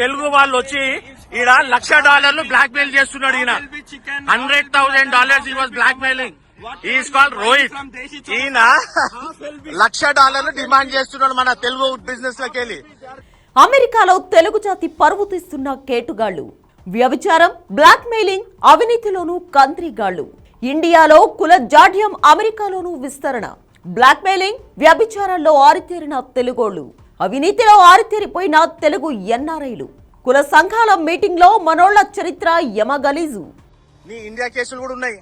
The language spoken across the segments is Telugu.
తెలుగు వాళ్ళు వచ్చి ఈడ లక్ష డాలర్లు బ్లాక్ మెయిల్ చేస్తున్నాడు ఈయన. Hundred thousand dollars he was blackmailing is call Rohit ఈయన లక్ష డాలర్లు డిమాండ్ చేస్తున్నాడు మన తెలుగు బిజినెస్లోకి వెళ్ళి. అమెరికాలో తెలుగు జాతి పరువు తీస్తున్న కేటుగాళ్ళు వ్యభిచారం బ్లాక్ మెయిలింగ్ అవినీతిలోనూ కంత్రిగాళ్ళు ఇండియాలో కుల జాడ్యం అమెరికాలోనూ విస్తరణ. బ్లాక్ మెయిలింగ్ వ్యభిచారాల్లో ఆరితేరిన తెలుగోళ్ళు అవినీతిలో ఆరితేరిపోయిన తెలుగు ఎన్ఆర్ఐలు కుల సంఘాల మీటింగ్లో మనోళ్ళ చరిత్ర యమగలీజు. నీ ఇండియా కేసులు కూడా ఉన్నాయి.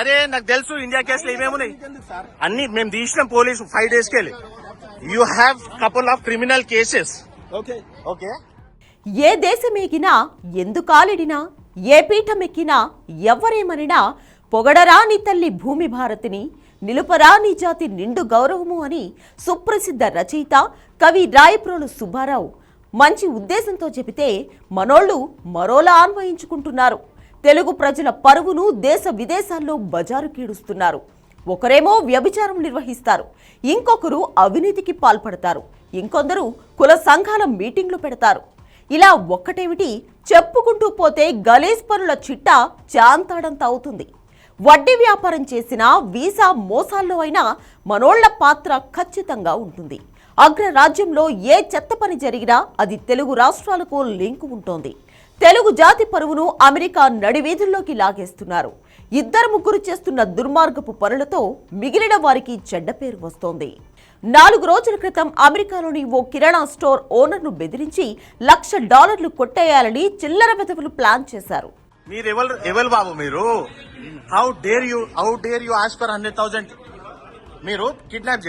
అరే నాకు తెలుసు ఇండియా కేసులు ఏమేమున్నాయి. అన్ని మేము తీసినాం పోలీసు ఫైవ్ డేస్కి వెళ్ళి. You have couple of criminal cases okay. Okay. ఏ దేశమేగినా ఎందుకాలిడినా ఏ పీఠమెక్కినా ఎవ్వరేమనినా పొగడరా నీ తల్లి భూమి భారతిని నిలుపరా నీ జాతి నిండు గౌరవము అని సుప్రసిద్ధ రచయిత కవి రాయప్రోలు సుబ్బారావు మంచి ఉద్దేశంతో చెబితే మనోళ్ళు మరోలా అన్వయించుకుంటున్నారు. తెలుగు ప్రజల పరువును దేశ విదేశాల్లో బజారు కీడుస్తున్నారు. ఒకరేమో వ్యభిచారం నిర్వహిస్తారు. ఇంకొకరు అవినీతికి పాల్పడతారు. ఇంకొందరు కుల సంఘాల మీటింగ్లు పెడతారు. ఇలా ఒక్కటేమిటి? చెప్పుకుంటూ పోతే గలేజ్ పనుల చిట్ట చాంతాడంత అవుతుంది. వడ్డీ వ్యాపారం చేసినా వీసా మోసాల్లో అయినా మనోళ్ళ పాత్ర ఖచ్చితంగా ఉంటుంది. అగ్రరాజ్యంలో ఏ చెత్త పని జరిగినా అది తెలుగు రాష్ట్రాలకు లింకు ఉంటోంది. తెలుగు జాతి పరువును అమెరికా నడివీధుల్లోకి లాగేస్తున్నారు. ఇద్దరు ముగ్గురు చేస్తున్న దుర్మార్గపు పనులతో మిగిలిన వారికి చెడ్డ పేరు వస్తోంది. నాలుగు రోజుల క్రితం అమెరికాలోని ఓ కిరాణా స్టోర్ ఓనర్ను బెదిరించి లక్ష డాలర్లు కొట్టేయాలని చిల్లర వెధవులు ప్లాన్ చేశారు. మీరు ఎవరు ఎవరు బాబు మీరు? How dare you how dare you as per hundred thousand మీరు కిడ్నాప్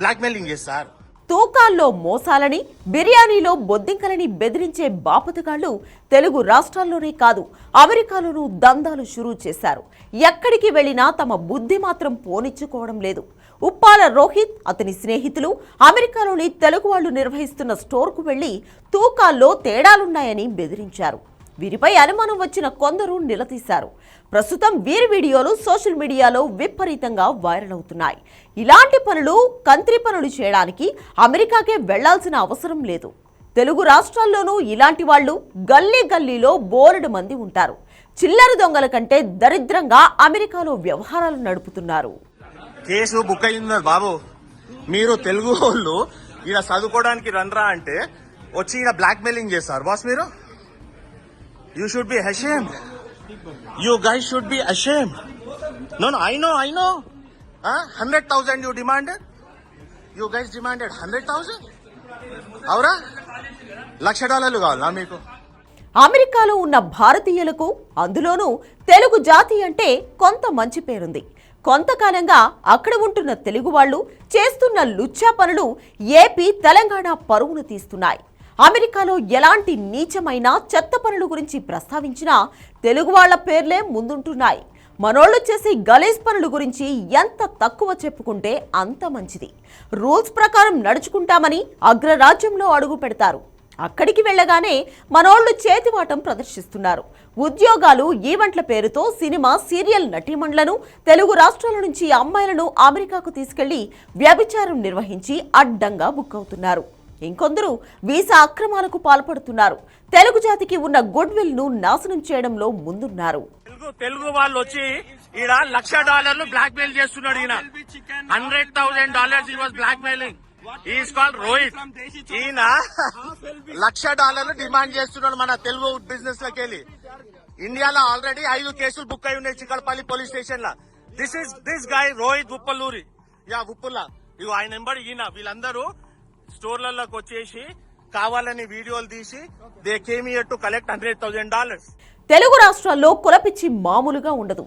బ్లాక్ మెయిలింగ్ చేస్తారు. తూకాల్లో మోసాలని బిర్యానీలో బొద్దింకలని బెదిరించే బాపతగాళ్ళు తెలుగు రాష్ట్రాల్లోనే కాదు అమెరికాలోనూ దందాలు షురూ చేశారు. ఎక్కడికి వెళ్ళినా తమ బుద్ధి మాత్రం పోనిచ్చుకోవడం లేదు. ఉప్పాల రోహిత్ అతని స్నేహితులు అమెరికాలోని తెలుగు వాళ్ళు నిర్వహిస్తున్న స్టోర్కు వెళ్ళి తూకాల్లో తేడాలున్నాయని బెదిరించారు. వీరిపై అనుమానం వచ్చిన కొందరు నిలదీశారు. ప్రస్తుతం వీరి వీడియోలు సోషల్ మీడియాలో విపరీతంగా వైరల్ అవుతున్నాయి. ఇలాంటి పనులు కంత్రి పనులు చేయడానికి అమెరికాకే వెళ్ళాల్సిన అవసరం లేదు. తెలుగు రాష్ట్రాల్లోనూ ఇలాంటి వాళ్ళు గల్లీ గల్లీలో బోలెడు మంది ఉంటారు. చిల్లర దొంగల కంటే దరిద్రంగా అమెరికాలో వ్యవహారాలు నడుపుతున్నారు. కేసు బుక్ అయ్యింది బాబు. మీరు తెలుగు వాళ్ళు ఇలా చదువుకోవడానికి రండ్రా అంటే వచ్చి ఈడ బ్లాక్ మెయిలింగ్ చేస్తారు. బాస్ మీరు? You should be ashamed you guys should be ashamed no no I know I know hundred thousand you demanded you guys demanded hundred thousand అవురా లక్ష డాలర్లు కావాలా మీకు? అమెరికాలో ఉన్న భారతీయులకు అందులోనూ తెలుగు జాతి అంటే కొంత మంచి పేరుంది. కొంతకాలంగా అక్కడ ఉంటున్న తెలుగు వాళ్ళు చేస్తున్న లుచ్చా పనులు ఏపీ తెలంగాణ పరువును తీస్తున్నాయి. అమెరికాలో ఎలాంటి నీచమైన చెత్త పనుల గురించి ప్రస్తావించినా తెలుగు వాళ్ళ పేర్లే ముందుంటున్నాయి. మనోళ్ళు చేసే గలేజ్ పనుల గురించి ఎంత తక్కువ చెప్పుకుంటే అంత మంచిది. రూల్స్ ప్రకారం నడుచుకుంటామని అగ్రరాజ్యంలో అడుగు పెడతారు. అక్కడికి వెళ్ళగానే మనోళ్ళు చేతివాటం ప్రదర్శిస్తున్నారు. ఉద్యోగాలు ఈవెంట్ల పేరుతో సినిమా సీరియల్ నటీమణులను తెలుగు రాష్ట్రాల నుంచి అమ్మాయిలను అమెరికాకు తీసుకెళ్ళి వ్యభిచారం నిర్వహించి అడ్డంగా బుక్ అవుతున్నారు. ఇంకొందరు వీసా అక్రమాలకు పాల్పడుతున్నారు. తెలుగు జాతికి ఉన్న గుడ్ విల్ను నాశనం చేయడంలో ముందున్నారు. తెలుగు వాళ్ళు వచ్చి ఈడ లక్ష డాలర్లు బ్లాక్ మెయిల్ చేస్తున్నాడు ఈయన. Hundred thousand dollars he was blackmailing is call Rohit ఈయన లక్ష డాలర్లు డిమాండ్ చేస్తున్నాడు మన తెలుగు బిజినెస్లోకి వెళ్ళి. ఇండియాలో ఆల్రెడీ ఐదు కేసులు బుక్ అయి ఉన్నాయి చిక్కడపల్లి పోలీస్ స్టేషన్లో this is this guy Rohit Uppalluri yeah Uppulla ఇగో ఆయన నెంబర్ ఈయన. వీళ్ళందరూ స్టోర్లలోకి వచ్చేసి కావాలని వీడియోలు తీసి they came here to collect hundred thousand dollars. Telugu రాష్ట్రాల్లో కులపిచ్చి మామూలుగా ఉండదు.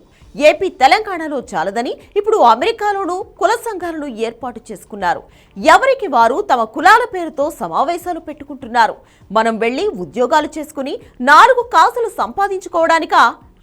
ఏపీ తెలంగాణలో చాలదని ఇప్పుడు అమెరికాలోనూ కుల సంఘాలను ఏర్పాటు చేసుకున్నారు. ఎవరికి వారు తమ కులాల పేరుతో సమావేశాలు పెట్టుకుంటున్నారు? మనం వెళ్ళి ఉద్యోగాలు చేసుకుని నాలుగు కాసులు సంపాదించుకోవడానికా?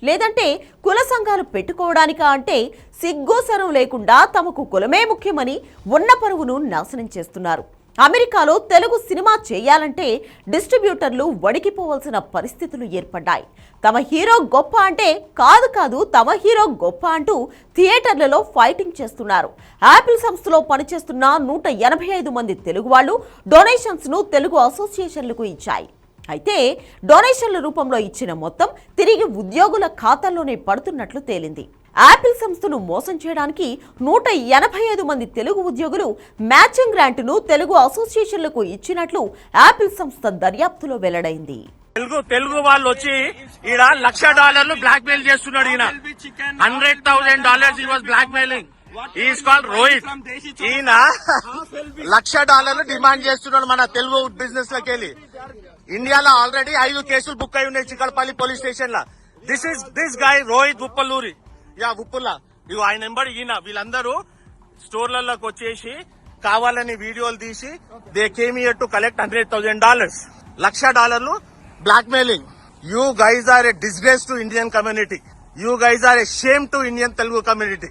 లేదంటే కుల సంఘాలు పెట్టుకోవడానికా అంటే సిగ్గోసరం లేకుండా తమకు కులమే ముఖ్యమని ఉన్న పరువును నాశనం చేస్తున్నారు. అమెరికాలో తెలుగు సినిమా చేయాలంటే డిస్ట్రిబ్యూటర్లు వణికిపోవలసిన పరిస్థితులు ఏర్పడ్డాయి. తమ హీరో గొప్ప అంటే కాదు కాదు తమ హీరో గొప్ప అంటూ థియేటర్లలో ఫైటింగ్ చేస్తున్నారు. యాపిల్ సంస్థలో పనిచేస్తున్న నూట ఎనభై ఐదు మంది తెలుగు వాళ్ళు డొనేషన్స్ను తెలుగు అసోసియేషన్లకు ఇచ్చాయి. అయితే డొనేషన్ల రూపంలో ఇచ్చిన మొత్తం తిరిగి ఉద్యోగుల ఖాతాల్లోనే పడుతున్నట్లు తేలింది. యాపిల్ సంస్థను మోసం చేయడానికి నూట ఎనభై ఐదు మంది తెలుగు ఉద్యోగులు మ్యాచింగ్ గ్రాంట్ను తెలుగు అసోసియేషన్లకు ఇచ్చినట్లు యాపిల్ సంస్థ దర్యాప్తులో వెల్లడైంది. తెలుగు తెలుగు వాళ్ళు వచ్చి ఈడ లక్ష డాలర్లు బ్లాక్ మెయిల్ చేస్తున్నాడు ఈయన. Hundred thousand dollars he was blackmailing is call Rohit ఈయన లక్ష డాలర్లు డిమాండ్ చేస్తున్నాడు మన తెలుగు బిజినెస్ లకి వెళ్ళి. ఇండియాలో ఆల్రెడీ ఐదు కేసులు బుక్ అయి ఉన్నాయి Chikkadpally police station law this is this guy Rohit Uppalluri yeah Uppulla. ఇగో ఆయన నెంబర్ ఈయన. వీళ్ళందరూ స్టోర్లలోకి వచ్చేసి కావాలని వీడియోలు తీసి they came here to collect hundred thousand dollars లక్ష డాలర్లు blackmailing you guys are a disgrace to Indian community you guys are a shame to Indian Telugu community